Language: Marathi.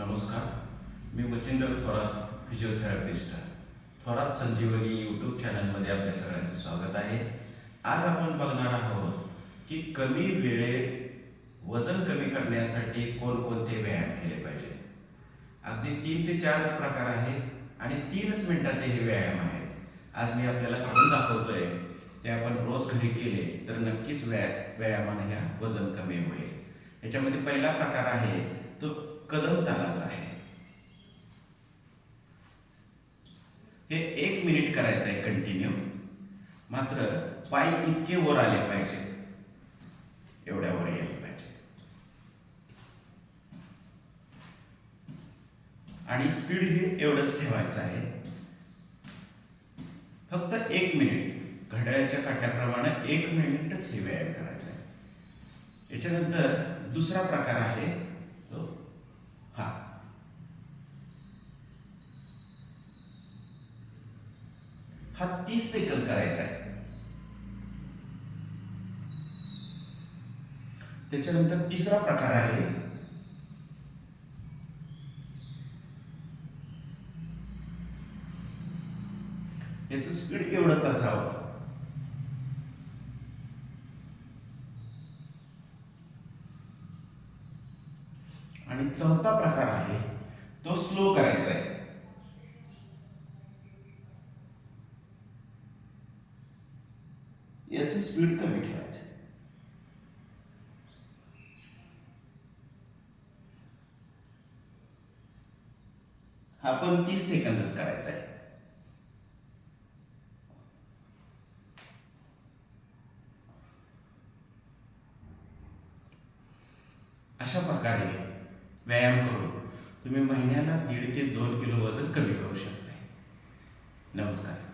नमस्कार. मी मच्छिंद्र थोरात फिजिओथेरपिस्ट थोरात संजीवनी यूट्यूब चॅनलमध्ये आपल्या सगळ्यांचं स्वागत आहे. आज आपण बघणार आहोत की कमी वेळेत वजन कमी करण्यासाठी कोणकोणते व्यायाम केले पाहिजे अगदी तीन ते चार प्रकार आहेत आणि तीनच मिनिटाचे हे व्यायाम आहेत. आज मी आपल्याला करून दाखवतोय. ते आपण रोज घरी केले तर नक्कीच व्या व्यायामाने ह्या वजन कमी होईल. याच्यामध्ये पहिला प्रकार आहे तो कदम तालाचा आहे. हे एक मिनिट करायचं आहे कंटिन्यू मात्र पाय इतके वर आले पाहिजे. एवढ्या वर यायला पाहिजे. आणि स्पीड हे एवढंच ठेवायचं आहे. फक्त एक मिनिट घड्याळ्याच्या काट्याप्रमाणे एक मिनिटच हे व्यायाम करायचा आहे. याच्यानंतर दुसरा प्रकार आहे तो हा हा तीस सेकंद करायचा आहे. त्याच्यानंतर तिसरा प्रकार आहे. याच स्पीड एवढंच असावं. आणि चौथा प्रकार आहे तो स्लो करायचा आहे. याचं स्पीड कमी ठेवायचं. हा पण तीस सेकंदच करायचा आहे. अशा प्रकारे व्यायाम करून तुम्ही महिन्याला दीड ते दोन किलो वजन कमी करू शकता नमस्कार.